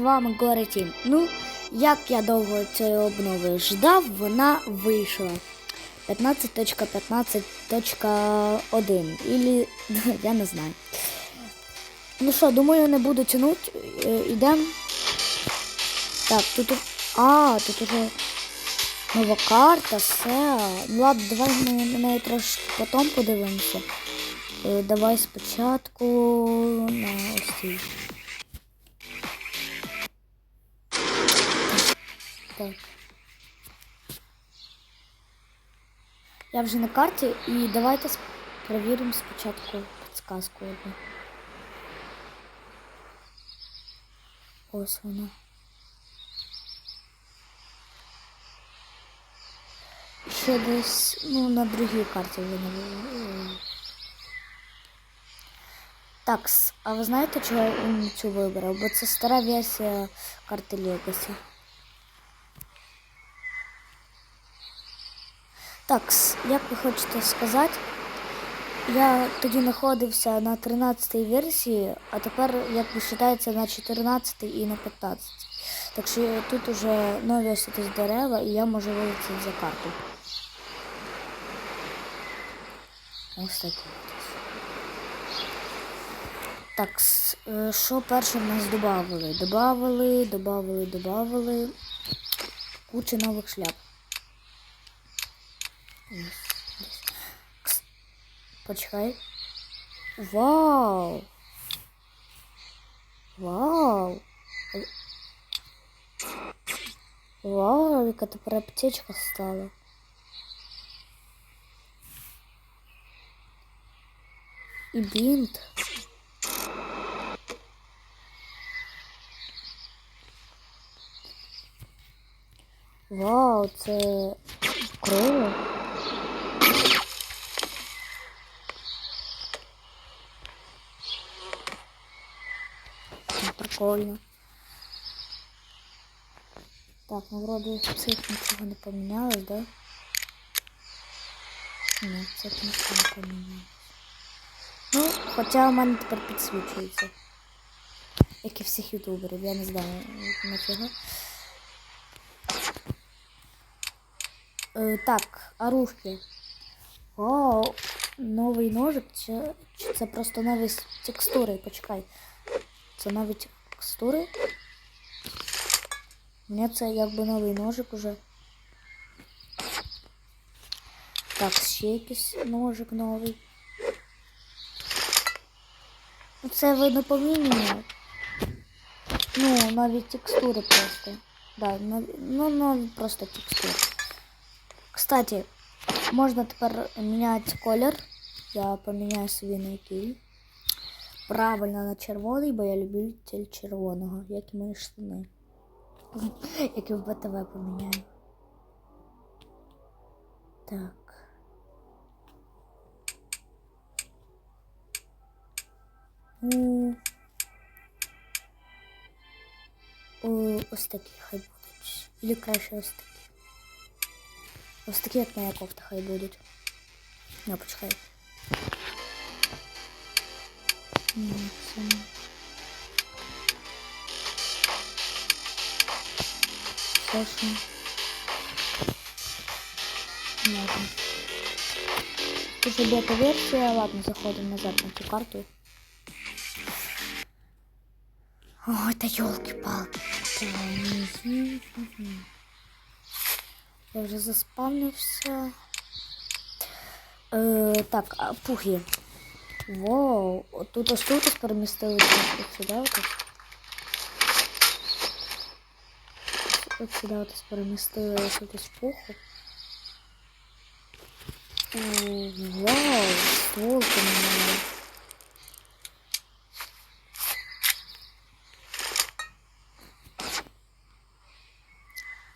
вами Горетім. Ну, як я довго цієї обнови ждав, вона вийшла. 15.15.1. Ілі, я не знаю. Ну що, думаю, не буду тянути. Йдемо. Так, тут. А, тут уже нова карта, все. Ну ладно, давай ми на неї трошки потім подивимося. Е, Давай спочатку на ось цій. Так. Я вже на карті і давайте сп- перевіримо спочатку підсказку одну. Ось вона. Ще десь, ну, на другій карті вона. е, Так, с- а ви знаєте, чого я м, цю вибрав? Бо це стара версія карти Legacy. Так, як ви хочете сказати, я тоді знаходився на 13 версії, а тепер, як вважається, на 14 і на 15. Так що тут уже нові тут дерева, і я можу вилетіти за карту. Ось такі. от. Так, е, що перше в нас додавали? Добавили, добавили, добавили куча нових шляп. Ось, десь. Кс- Почекай. Вау! Вау! Е- Вау, яка тепер аптечка стала. І бінт. Вау, це круто. Це Прикольно. Так, ну вроде цих нічого не помінялось, да? Ні, цих нічого не помінялось. Ну, хоча у мене тепер підсвічується. Як і всіх ютуберів, я не знаю нафіга. Е, так, оружки. Вау, новий ножик, чи, це просто нові текстури? Почекай. Це нові текстури? Ні, це якби новий ножик уже. Так, ще якийсь ножик новий. Ну, Це видно помінює. Ну, нові текстури просто. Да, нові, ну, нові просто текстури. Кстати, можна тепер міняти колір. Я поміняю собі на який. Правильно на червоний, бо я любитель червоного, як і мої штани. Як і в БТВ поміняю. Так. Ну, о, ось такі хай будуть. Или краще ось такі. Ось такі, як моя кофта, хай будуть. Не, почекай. Ні, це не. Саша. Ладно. Тут же бета-версия. Ладно, заходим назад на эту карту. Ой, да елки-палки. Я вже заспавнився. Е, так, а пухи. Вау, от тут ось тут ось перемістили от сюди от. ось. От сюди от ось перемістили ось тут ось пуху. О, Вау, стволки немає.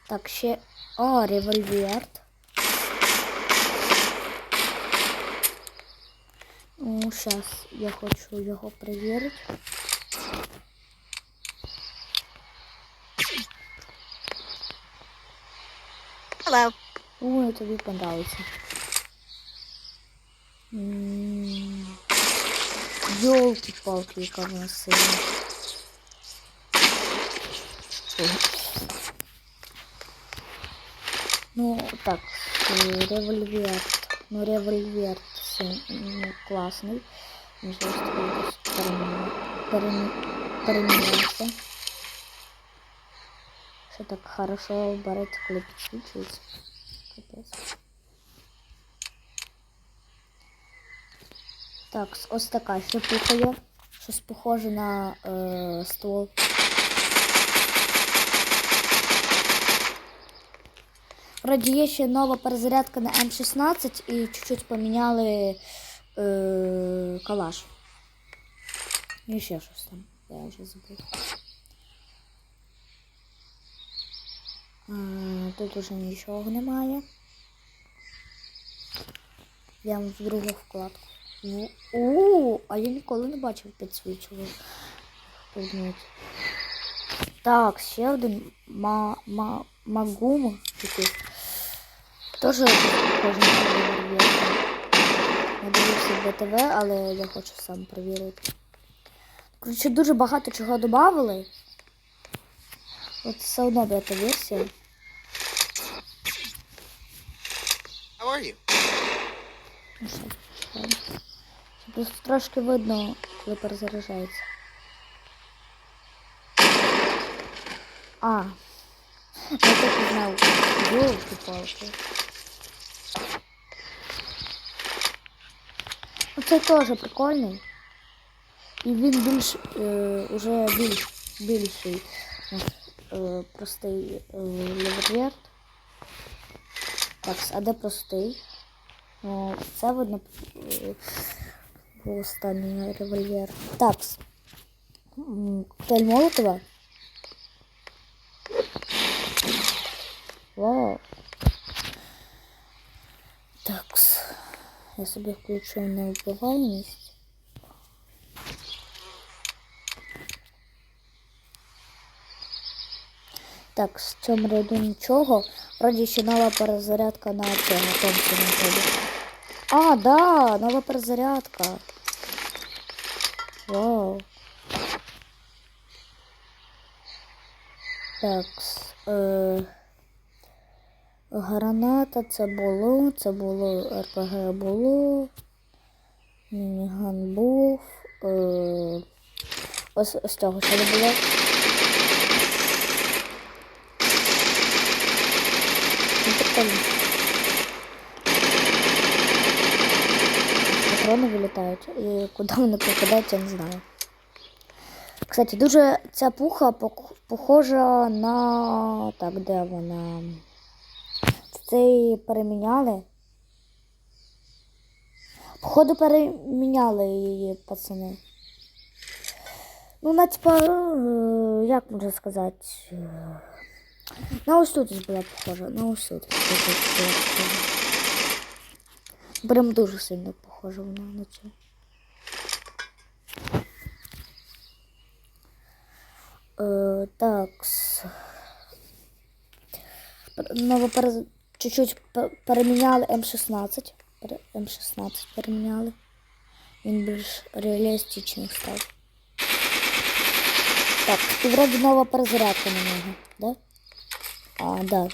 Так, ще. О, револьвер. Ну, зараз я хочу його перевірити. Hello. Думаю, тобі понравиться. Йолки-палки, яка вона сильна. Ну, так, револьвер. Ну, револьвер це ну, класний. Зараз якось перемі- перемі- Що так хорошо береться, коли підсвічується. Капець. Так, ось така ще пуха є. Щось похоже на е, ствол. Вроді є ще нова перезарядка на М16 і чуть-чуть поміняли е, калаш. І ще щось там. Я вже забув. Тут уже нічого немає. Йдемо в другу вкладку. Ну, О, а я ніколи не бачив підсвічував. Так, ще один ма, ма, магум якийсь. Похоже на револьвер. Я дивився БТВ, але я хочу сам перевірити. Коротше, дуже багато чого додавали. От все одно бета-версія. How are you? Ну, що. Це Просто трошки видно, коли перезаряджається. А. Я так і знав. Йолки палки. Оце теж прикольний. І він більш е, уже більш більший. ніж, Е, простий е, леверверт. Так, а де простий? Ну, це видно е, був останній револьвер. Так. м, Коктейль Молотова. Вау. Я собі включу невбивальність. Так, в цьому ряду нічого. Вроді ще нова перезарядка на цьому Томпсону ходить. А, да, нова перезарядка. Вау. Так, е, граната це було, це було РПГ було. Мініган був. Е, ось, ось цього ще не було. Патрони вилітають. І куди вони попадають, я не знаю. Кстати, дуже ця пуха похожа на. Так, де вона? Це її переміняли. Походу переміняли її, пацани. Ну, на типа, е, як можна сказати. На ось тут була похожа. На ось тут. була похожа. Прям дуже сильно похожа вона на цю. Е, так. с- Пер- Ново перез... чуть-чуть пе- переміняли М16. М16 переміняли. Він більш реалістичний став. Так, і вроді нова перезарядка на нього, да? А, да.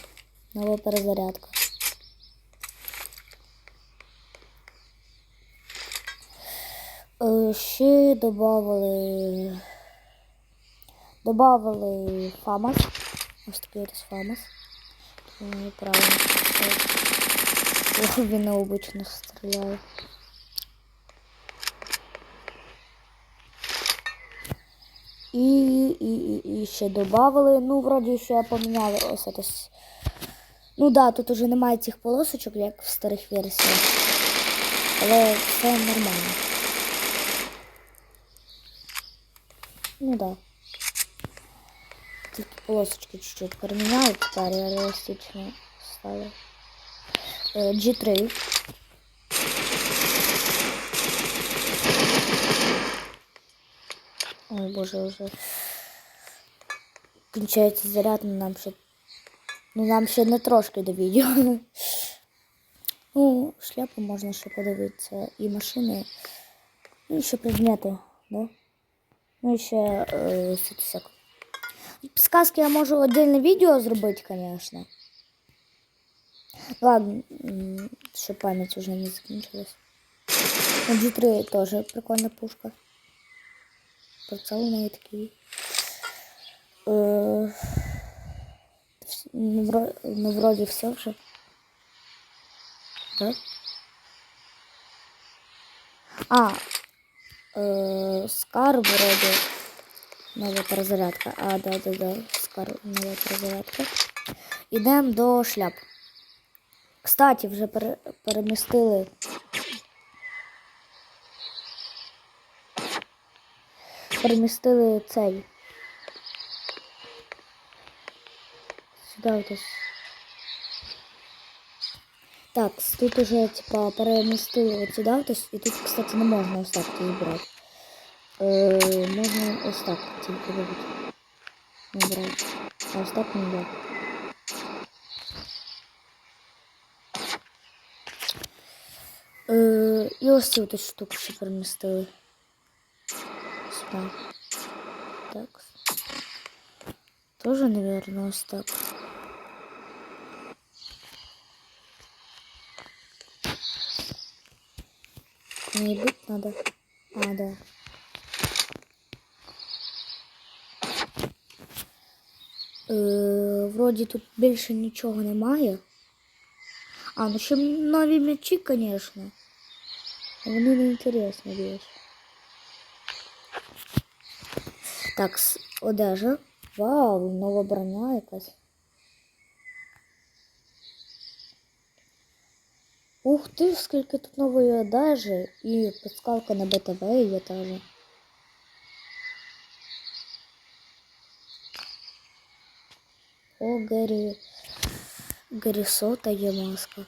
Нова перезарядка. Е, Ще добавили. Добавили фамас. Ось такий ось фамас. Правильно. Ох, Він необично стріляє. І, і, і, і ще добавили. Ну, вроді, що я поміняла ось це. Ну да, тут уже немає цих полосочок, як в старих версіях. Але це нормально. Ну да. Тільки полосочки чуть-чуть переміняли, тепер реалістично стали. Е, G3. Ой, боже, вже кінчається заряд, ну нам ще. Ну нам ще не трошки до відео. Ну, шляпу можна ще подивитися. І машини. Ну і ще предмети, да? Ну і ще е. Сказки я можу отдельне відео зробити, звісно. Ладно, щоб пам'ять уже не закінчилась. Ну, G3 теж прикольна пушка. Прицел у неї такий. Е, ну, ну, вроді все вже. Так? А, е, Скар вроде нова перезарядка. А, да, да, да, Скар нова перезарядка. Ідемо до шляп. Кстати, вже пере, перемістили. Перемістили цей. Сюди ось. Так, тут уже типа перемістили от сюди, ось, і тут, кстати, не можна ось так брати. Е, можна ось так тільки робити. Не брати. А ось так не брати. Е, і ось цю тут штуку ще перемістили. Сюди. Так. Тоже, наверное, ось так. Не быть надо. А, да. Вроді тут більше нічого немає. А, ну ще нові м'ячі, звісно. Вони не інтересні більше. Так, одежа. Вау, нова броня якась. Ух ти, скільки тут нової одежі і підсказка на БТВ є теж. О, Гері. Гері Сота є маска.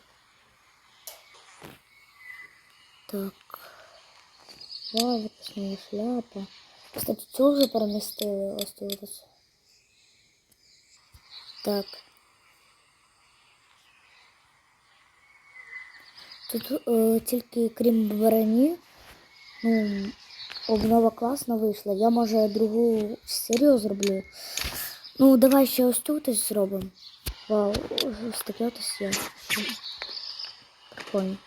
Так. Вау, випускна шляпа. Кстати, цю вже перемістили ось тут. ось. Так. Тут е, тільки крім броні, ну, обнова класна вийшла. Я може другу серію зроблю. Ну, давай ще ось тут ось зробимо. Вау, ось таке от ось є. Прикольно.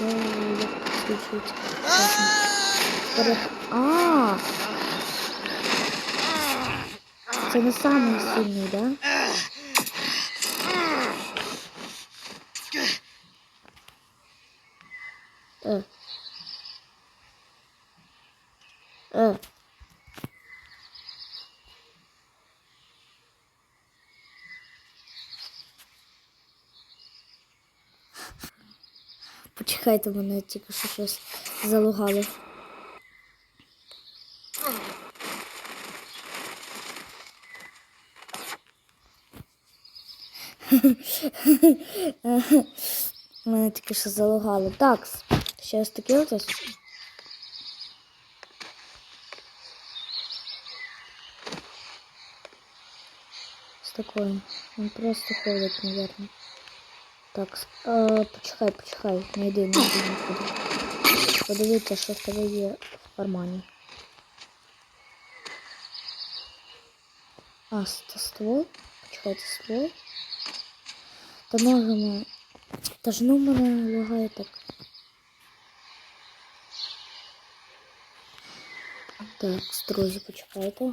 Вау, як підсвічується. Класно. Пере- А, це не самий сильний, да? Почекайте, мене тільки що щось залугало. Мене тільки що залугало. Так, ще ось таке от ось. З такою. Він просто ходить, наверное. Так, с- е, почекай, почекай, не йди, не йди нікуди. Подивіться, що в тебе є в кармані. А, с- це ствол? Почекайте, ствол. Та можемо. Та ж ну мене лагає так. Так, друзі, почекайте.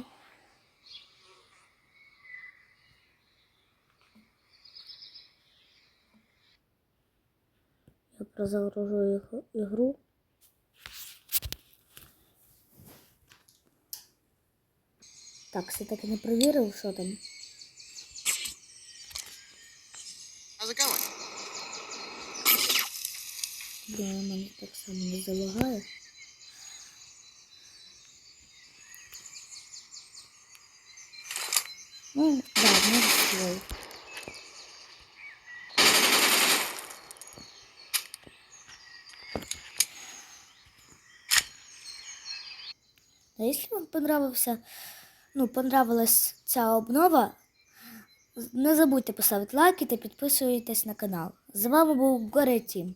Я прозагружу ігру. Так, все-таки не перевірив, що там. It going? Блін, мене так само не залагає. Ну, да, може свой. А если вам понравился, ну, понравилась ця обнова, Не забудьте поставити лайки та підписуйтесь на канал. З вами був Горе Тім.